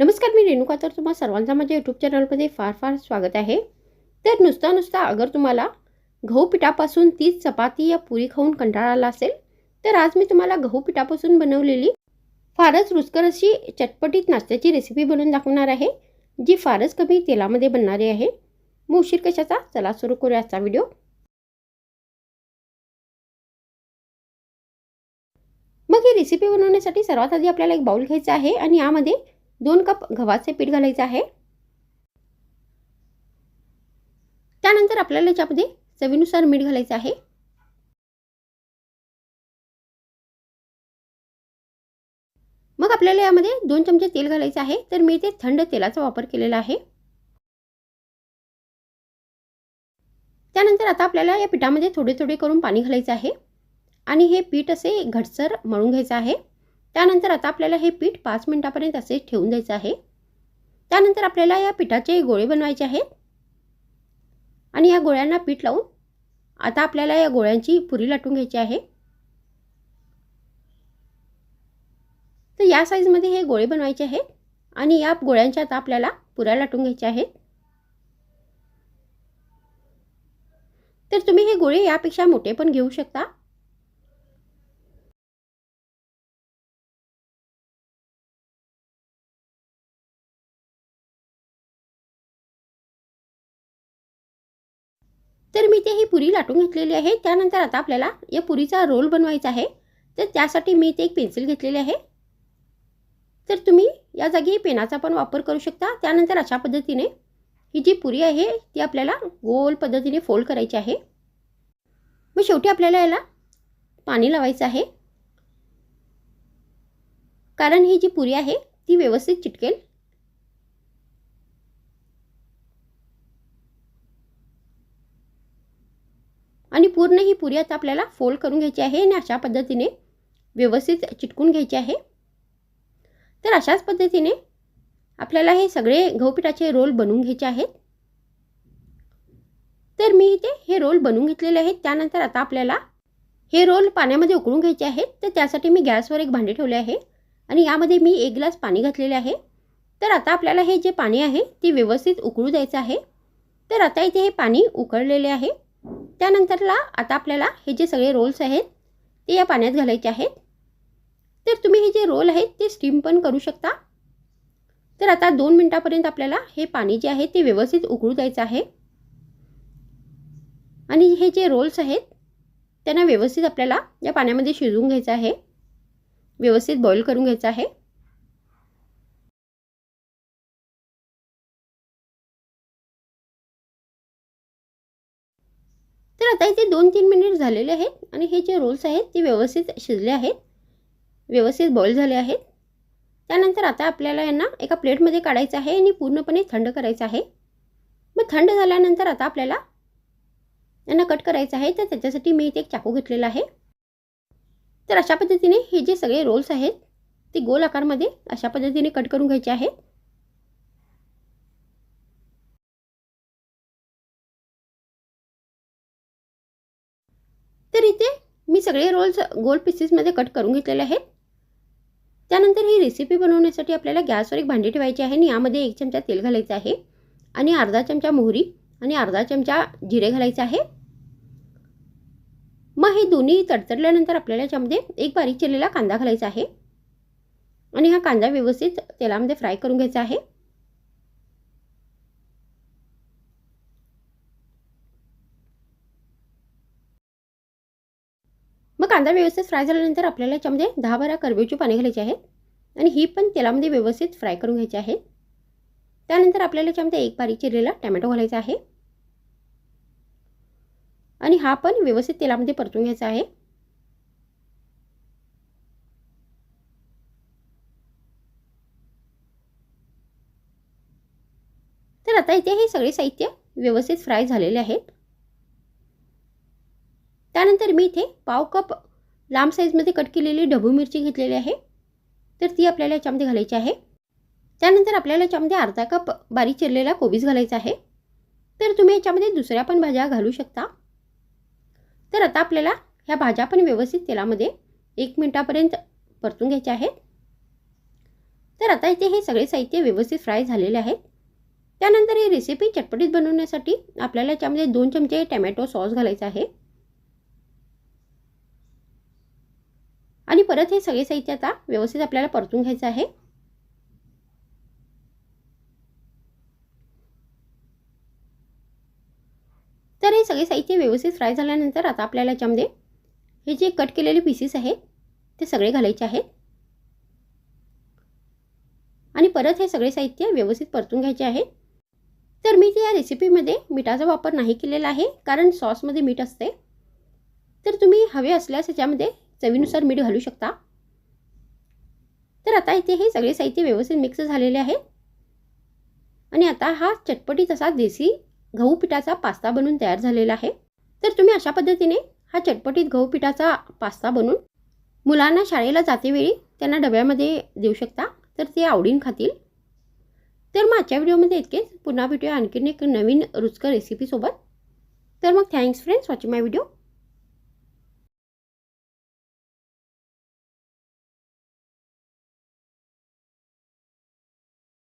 नमस्कार मी रेणुका. तर तुम्हा सर्वांचा माझ्या यूट्यूब चॅनलमध्ये फार फार स्वागत आहे. तर नुसता नुसता अगर तुम्हाला गहू पिठापासून तीच चपाती या पुरी खाऊन कंटाळा आला असेल तर आज मी तुम्हाला गहू पिठापासून बनवलेली फारच रुचकर अशी चटपटीत नाश्त्याची रेसिपी बनवून दाखवणार आहे जी फारच कमी तेलामध्ये बनणारी आहे. मग उशीर कशाचा? चला सुरू करूया आजचा व्हिडिओ मग ही रेसिपी बनवण्यासाठी सर्वात आधी आपल्याला एक बाउल घ्यायचा आहे आणि यामध्ये दोन कप गव्हाचे पीठ घालायचं आहे. त्यानंतर आपल्याला याच्यामध्ये चवीनुसार मीठ घालायचं आहे. मग आपल्याला यामध्ये दोन चमचे तेल घालायचं आहे. तर मी ते थंड तेलाचा वापर केलेला आहे. त्यानंतर आता आपल्याला या पिठामध्ये थोडे थोडे करून पाणी घालायचं आहे. आणि हे पीठ असे घटसर मळून घ्यायचं आहे. त्यानंतर आता आपल्याला हे पीठ पाच मिनटापर्यंत असे ठेवून द्यायचं आहे. त्यानंतर आपल्याला या पिठाचे गोळे बनवायचे आहेत. आणि या गोळ्यांना पीठ लावून आता आपल्याला या गोळ्यांची पुरी लाटून घ्यायची आहे. तर या साईजमध्ये हे गोळे बनवायचे आहेत. आणि या गोळ्यांच्या आता आपल्याला पुऱ्या लाटून घ्यायच्या आहेत. तर तुम्ही हे गोळे यापेक्षा मोठे पण घेऊ शकता. तर मी ते ही पुरी लाटून घेतलेली आहे. त्यानंतर आता आपल्याला या पुरीचा रोल बनवायचा आहे. तर त्यासाठी मी इथे एक पेन्सिल घेतलेली आहे. तर तुम्ही या जागी पेनाचा पण वापर करू शकता. त्यानंतर अशा पद्धतीने ही जी पुरी आहे ती आपल्याला गोल पद्धतीने फोल्ड करायची आहे. मग शेवटी आपल्याला याला पाणी लावायचं आहे. कारण ही जी पुरी आहे ती व्यवस्थित चिटकेल. आणि पूर्ण ही पुरी आता आपल्याला फोल्ड करून घ्यायची आहे आणि अशा पद्धतीने व्यवस्थित चिटकून घ्यायची आहे. तर अशाच पद्धतीने आपल्याला हे सगळे गहूपिठाचे रोल बनवून घ्यायचे आहेत. तर मी इथे हे रोल बनवून घेतलेले आहेत. त्यानंतर आता आपल्याला हे रोल पाण्यामध्ये उकळून घ्यायचे आहेत. तर त्यासाठी मी गॅसवर एक भांडे ठेवले आहे आणि यामध्ये मी एक ग्लास पाणी घातलेले आहे. तर आता आपल्याला हे जे पाणी आहे ते व्यवस्थित उकळू द्यायचं आहे. तर आता इथे हे पाणी उकळलेले आहे. त्यानंतरला आता आपल्याला हे जे सगळे रोल्स आहेत ते या पाण्यात घालायचे आहेत. तर तुम्ही हे जे रोल आहेत ते स्टीम पण करू शकता. तर आता दोन मिनटापर्यंत आपल्याला हे पाणी जे आहे ते व्यवस्थित उकळू द्यायचं आहे. आणि हे जे रोल्स आहेत त्यांना व्यवस्थित आपल्याला या पाण्यामध्ये शिजवून घ्यायचं आहे. व्यवस्थित बॉईल करून घ्यायचं आहे. तर आता इथे दोन तीन मिनिट झालेले आहेत आणि हे जे रोल्स आहेत ते व्यवस्थित शिजले आहेत. व्यवस्थित बॉईल झाले आहेत. त्यानंतर आता आपल्याला यांना एका प्लेटमध्ये काढायचं आहे आणि पूर्णपणे थंड करायचं आहे. मग थंड झाल्यानंतर आता आपल्याला यांना कट करायचं आहे. तर त्याच्यासाठी मी इथे एक चाकू घेतलेला आहे. तर अशा पद्धतीने हे जे सगळे रोल्स आहेत ते गोल आकारमध्ये अशा पद्धतीने कट करून घ्यायचे आहेत. तर इथे मी सगळे रोल्स गोल पीसेसमध्ये कट करून घेतलेले आहेत. त्यानंतर ही रेसिपी बनवण्यासाठी आपल्याला गॅसवर एक भांडी ठेवायची आहे आणि यामध्ये एक चमचा तेल घालायचं आहे आणि अर्धा चमचा मोहरी आणि अर्धा चमचा जिरे घालायचं आहे. मग हे दोन्ही तडतडल्यानंतर आपल्याला याच्यामध्ये एक बारीक चिरलेला कांदा घालायचा आहे आणि हा कांदा व्यवस्थित तेलामध्ये फ्राय करून घ्यायचा आहे. मग कांदा व्यवस्थित फ्राय झाल्यानंतर आपल्याला याच्यामध्ये दहा बारा करबेची पाने घालायची आहेत. आणि ही पण तेलामध्ये व्यवस्थित फ्राय करून घ्यायची आहे. त्यानंतर आपल्याला याच्यामध्ये एक बारीक चिरलेला टॅमॅटो घालायचा आहे. आणि हा पण व्यवस्थित तेलामध्ये परतून घ्यायचा आहे. तर आता इथे हे सगळे साहित्य व्यवस्थित फ्राय झालेले आहेत. त्यानंतर मी इथे पाव कप लांब साईजमध्ये कट केलेली ढबू मिरची घेतलेली आहे. तर ती आपल्याला याच्यामध्ये घालायची आहे. त्यानंतर आपल्याला याच्यामध्ये अर्धा कप बारीक चिरलेला कोबीज घालायचा आहे. तर तुम्ही याच्यामध्ये दुसऱ्या पण भाज्या घालू शकता. तर आता आपल्याला ह्या भाज्या पण व्यवस्थित तेलामध्ये एक मिनटापर्यंत परतून घ्यायच्या आहेत. तर आता इथे हे सगळे साहित्य व्यवस्थित फ्राय झालेले आहेत. त्यानंतर ही रेसिपी चटपटीत बनवण्यासाठी आपल्याला याच्यामध्ये दोन चमचे टॅमॅटो सॉस घालायचा आहे. आणि परत हे सगळे साहित्य आता व्यवस्थित आपल्याला परतून घ्यायचं आहे. तर हे सगळे साहित्य व्यवस्थित फ्राय झाल्यानंतर आता आपल्याला याच्यामध्ये हे जे कट केलेले पीसेस आहेत ते सगळे घालायचे आहेत. आणि परत हे सगळे साहित्य व्यवस्थित परतून घ्यायचे आहे. तर मी या रेसिपीमध्ये मिठाचा वापर नाही केलेला आहे कारण सॉसमध्ये मीठ असते तर तुम्ही हवे असल्यास याच्यामध्ये चवीनुसार मीठ घालू शकता. तर आता इथे हे सगळे साहित्य व्यवस्थित मिक्स झालेले आहे. आणि आता हा चटपटीत असा देसी गहू पिठाचा पास्ता बनून तयार झालेला आहे. तर तुम्ही अशा पद्धतीने हा चटपटीत गहू पिठाचा पास्ता बनवून मुलांना शाळेला जातेवेळी त्यांना डब्यामध्ये देऊ शकता. तर ते आवडीन खातील. तर मग आजच्या व्हिडिओमध्ये इतकेच. पुन्हा भेटूया आणखीन एक नवीन रुचकर रेसिपीसोबत तर मग thanks friends watching my video